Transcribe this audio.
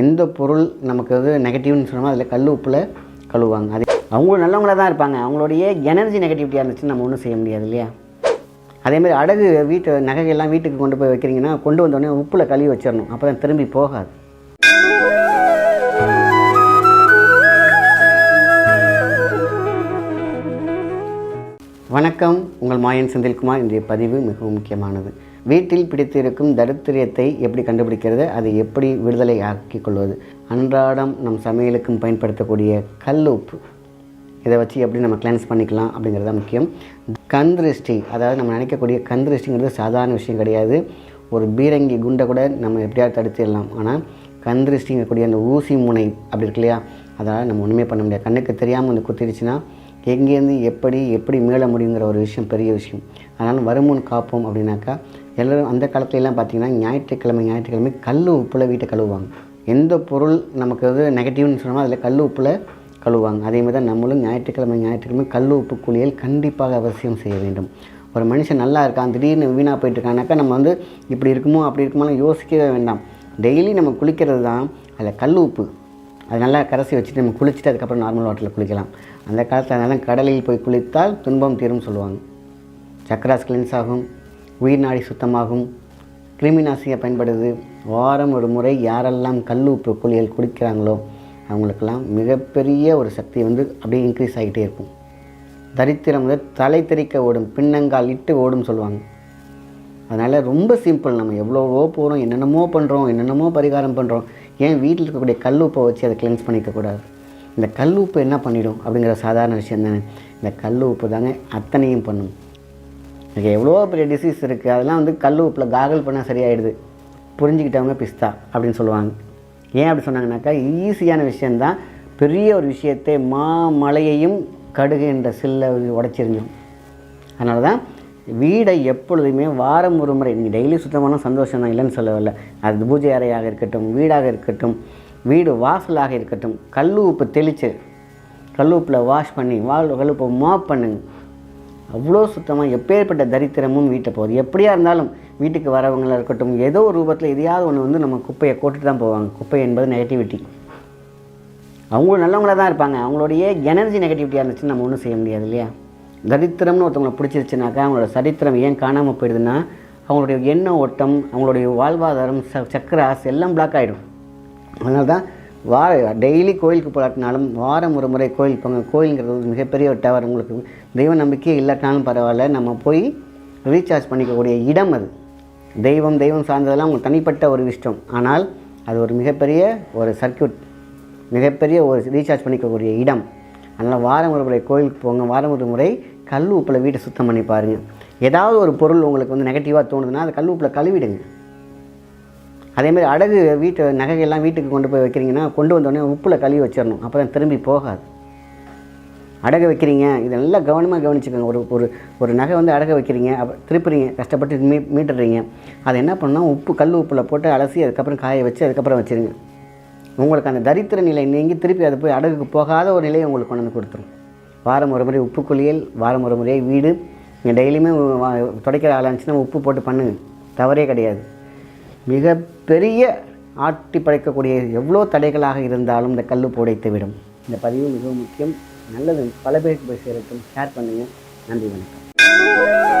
எந்த பொருள் நமக்கு வந்து நெகட்டிவ்னு சொன்னோமோ அதில் கல் உப்பில் கழுவுவாங்க. அது அவங்களும் நல்லவங்களாக தான் இருப்பாங்க. அவங்களுடைய எனர்ஜி நெகட்டிவிட்டியாக இருந்துச்சுன்னு நம்ம ஒன்றும் செய்ய முடியாது இல்லையா? அதேமாதிரி அடகு வீட்டு நகைகள்லாம் வீட்டுக்கு கொண்டு போய் வைக்கிறீங்கன்னா கொண்டு வந்தோடனே உப்பில் கழுவி வச்சிடணும். அப்போ தான் திரும்பி போகாது. வணக்கம். உங்கள் மாயன் செந்தில்குமார். இன்றைய பதிவு மிகவும் முக்கியமானது. வீட்டில் பிடித்திருக்கும் தரித்திரியத்தை எப்படி கண்டுபிடிக்கிறது? அதை எப்படி விடுதலை ஆக்கிக் கொள்வது அன்றாடம் நம் சமையலுக்கும் பயன்படுத்தக்கூடிய கல் உப்பு இதை வச்சு எப்படி நம்ம கிளென்ஸ் பண்ணிக்கலாம் அப்படிங்கிறது தான் முக்கியம். கண் திருஷ்டி அதாவது நம்ம நினைக்கக்கூடிய கண் திருஷ்டிங்கிறது சாதாரண விஷயம் கிடையாது. ஒரு பீரங்கி குண்டை கூட நம்ம எப்படியாவது தடுத்திடலாம். ஆனால் கண் திருஷ்டிங்கக்கூடிய அந்த ஊசி முனை அப்படி இருக்கு இல்லையா? அதனால் நம்ம ஒன்றுமே பண்ண முடியாது. கண்ணுக்கு தெரியாமல் வந்து குத்திடுச்சுன்னா எங்கேருந்து எப்படி எப்படி மீள முடியுங்கிற ஒரு விஷயம் பெரிய விஷயம். அதனால் வருமுன் காப்போம் அப்படின்னாக்கா எல்லோரும் அந்த காலத்துலலாம் பார்த்தீங்கன்னா ஞாயிற்றுக்கிழமை ஞாயிற்றுக்கிழமை கல் உப்பில் வீட்டை கழுவுவாங்க. எந்த பொருள் நமக்கு வந்து நெகட்டிவ்னு சொன்னோமோ அதில் கல் உப்பில் கழுவுவாங்க. அதே மாதிரி தான் நம்மளும் ஞாயிற்றுக்கிழமை ஞாயிற்றுக்கிழமை கல் உப்பு குளியல் கண்டிப்பாக அவசியம் செய்ய வேண்டும். ஒரு மனுஷன் நல்லா இருக்கான் திடீர்னு வீணாக போயிட்டுருக்கானாக்கா நம்ம வந்து இப்படி இருக்குமோ அப்படி இருக்குமோலாம் யோசிக்கவே வேண்டாம். டெய்லி நம்ம குளிக்கிறது தான் அதில் கல் உப்பு. அது நல்லா கரைசி வச்சுட்டு நம்ம குளிச்சுட்டு அதுக்கப்புறம் நார்மல் வாட்டரில் குளிக்கலாம். அந்த காலத்தில் அதனால் கடலில் போய் குளித்தால் துன்பம் தீரும் சொல்லுவாங்க. சக்கராஸ் கிளென்ஸ் ஆகும் உயிர் நாடி சுத்தமாகும். கிருமி கிருமிநாசினியை பயன்படுது. வாரம் ஒரு முறை யாரெல்லாம் கல் உப்பு குளியல் குடிக்கிறாங்களோ அவங்களுக்கெல்லாம் மிகப்பெரிய ஒரு சக்தி வந்து அப்படியே இன்க்ரீஸ் ஆகிட்டே இருக்கும். தரித்திரம் வந்து தலை தெறிக்க ஓடும் பின்னங்கால் இட்டு ஓடும் சொல்லுவாங்க. அதனால் ரொம்ப சிம்பிள் நம்ம எவ்வளோவோ போகிறோம் என்னென்னமோ பண்ணுறோம் என்னென்னமோ பரிகாரம் பண்ணுறோம் ஏன் வீட்டில் இருக்கக்கூடிய கல் உப்பை வச்சு அதை கிளென்ஸ் பண்ணிக்கக்கூடாது இந்த கல் உப்பு என்ன பண்ணிடும் அப்படிங்கிற சாதாரண விஷயம் தானே. இந்த கல் உப்பு தாங்க அத்தனையும் பண்ணும். எனக்கு எவ்வளோ பெரிய டிசீஸ் இருக்குது அதெல்லாம் வந்து கல் உப்பில் காகல் பண்ணால் சரியாயிடுது. புரிஞ்சுக்கிட்டவங்க பிஸ்தா அப்படின்னு சொல்லுவாங்க. ஏன் அப்படி சொன்னாங்கனாக்கா ஈஸியான விஷயந்தான் பெரிய ஒரு விஷயத்தை மாமலையையும் கடுகு என்ற சில்லை உடச்சிருந்தோம் அதனால தான் வீடை எப்பொழுதுமே வாரம் ஒரு முறை நீங்கள் டெய்லி சுத்தமான சந்தோஷம் தான் இல்லைன்னு சொல்லவில்லை. அது பூஜை அறையாக இருக்கட்டும் வீடாக இருக்கட்டும் வீடு வாசலாக இருக்கட்டும் கல் உப்பு தெளித்து கல் உப்பில் வாஷ் பண்ணி வால் கல் உப்பை மாப் பண்ணுங்க அவ்வளோ சுத்தமாக எப்பேற்பட்ட தரித்திரமும் வீட்டை போகுது. எப்படியா இருந்தாலும் வீட்டுக்கு வரவங்களா இருக்கட்டும் ஏதோ ஒரு ரூபத்தில் எதையாவது ஒன்று வந்து நம்ம குப்பையை கொட்டுட்டு தான் போவாங்க. குப்பை என்பது நெகட்டிவிட்டி அவங்களும் நல்லவங்களாக தான் இருப்பாங்க. அவங்களுடைய எனர்ஜி நெகட்டிவிட்டியாக இருந்துச்சுன்னு நம்ம ஒன்றும் செய்ய முடியாது இல்லையா? தரித்திரம்னு ஒருத்தவங்களை பிடிச்சிருச்சுனாக்கா அவங்களோட சரித்திரம் ஏன் காணாமல் போயிடுதுன்னா அவங்களுடைய எண்ண ஓட்டம் அவங்களுடைய வாழ்வாதாரம் ச சக்கராஸ் எல்லாம் பிளாக் ஆகிடும் அதனால தான் வார டெய்லி கோயிலுக்கு போராட்டினாலும் வாரம் ஒரு முறை கோயில் போங்க. கோயிலுங்கிறது மிகப்பெரிய ஒரு டவர் உங்களுக்கு தெய்வ நம்பிக்கையே இல்லாட்டினாலும் பரவாயில்ல. நம்ம போய் ரீசார்ஜ் பண்ணிக்கக்கூடிய இடம் அது. தெய்வம் தெய்வம் சார்ந்ததெல்லாம் உங்களுக்கு தனிப்பட்ட ஒரு விஷயம் ஆனால் அது ஒரு மிகப்பெரிய ஒரு சர்க்கியூட் மிகப்பெரிய ஒரு ரீசார்ஜ் பண்ணிக்கக்கூடிய இடம். அதனால் வாரம் ஒரு முறை கோயிலுக்கு போங்க. வாரம் ஒரு முறை கல் உப்பில் வீட்டை சுத்தம் பண்ணி பாருங்கள் ஏதாவது ஒரு பொருள் உங்களுக்கு வந்து நெகட்டிவாக தோணுதுன்னா அதை கல் உப்பில் கழுவிடுங்க. அதேமாதிரி அடகு வீட்டு நகைகள்லாம் வீட்டுக்கு கொண்டு போய் வைக்கிறீங்கன்னா கொண்டு வந்தோடனே உப்பில் கழுவி வச்சிடணும். அப்போ தான் திரும்பி போகாது. அடகு வைக்கிறீங்க. இதை நல்லா கவனமாக கவனிச்சுக்கோங்க. ஒரு ஒரு ஒரு நகை வந்து அடகு வைக்கிறீங்க. அப்போ திருப்புறீங்க. கஷ்டப்பட்டு மீ மீட்டுறீங்க. அதை என்ன பண்ணால் உப்பு கல் உப்பில் போட்டு அலசி அதுக்கப்புறம் காய வச்சு அதுக்கப்புறம் வச்சுருங்க. உங்களுக்கு அந்த தரித்திர நிலை நீங்கி திருப்பி அது போய் அடகுக்கு போகாத ஒரு நிலையை உங்களுக்கு கொண்டு வந்து கொடுத்துரும். வாரம் ஒரு முறை உப்பு குளியல் வாரம் ஒரு முறை வீடு. நீங்கள் டெய்லியுமே துடைக்கிற ஆளாக இருந்துச்சுன்னா உப்பு போட்டு பண்ணுங்க. தவறே கிடையாது. மிகப்பெரிய ஆட்டி படைக்கக்கூடிய எவ்வளோ தடைகளாக இருந்தாலும் இந்த கல் போடைத்து விடும். இந்த பதிவு மிகவும் முக்கியம். நல்லது பல பேருக்கு போய் சேரட்டும். ஷேர் பண்ணுங்கள் நன்றி வணக்கம்.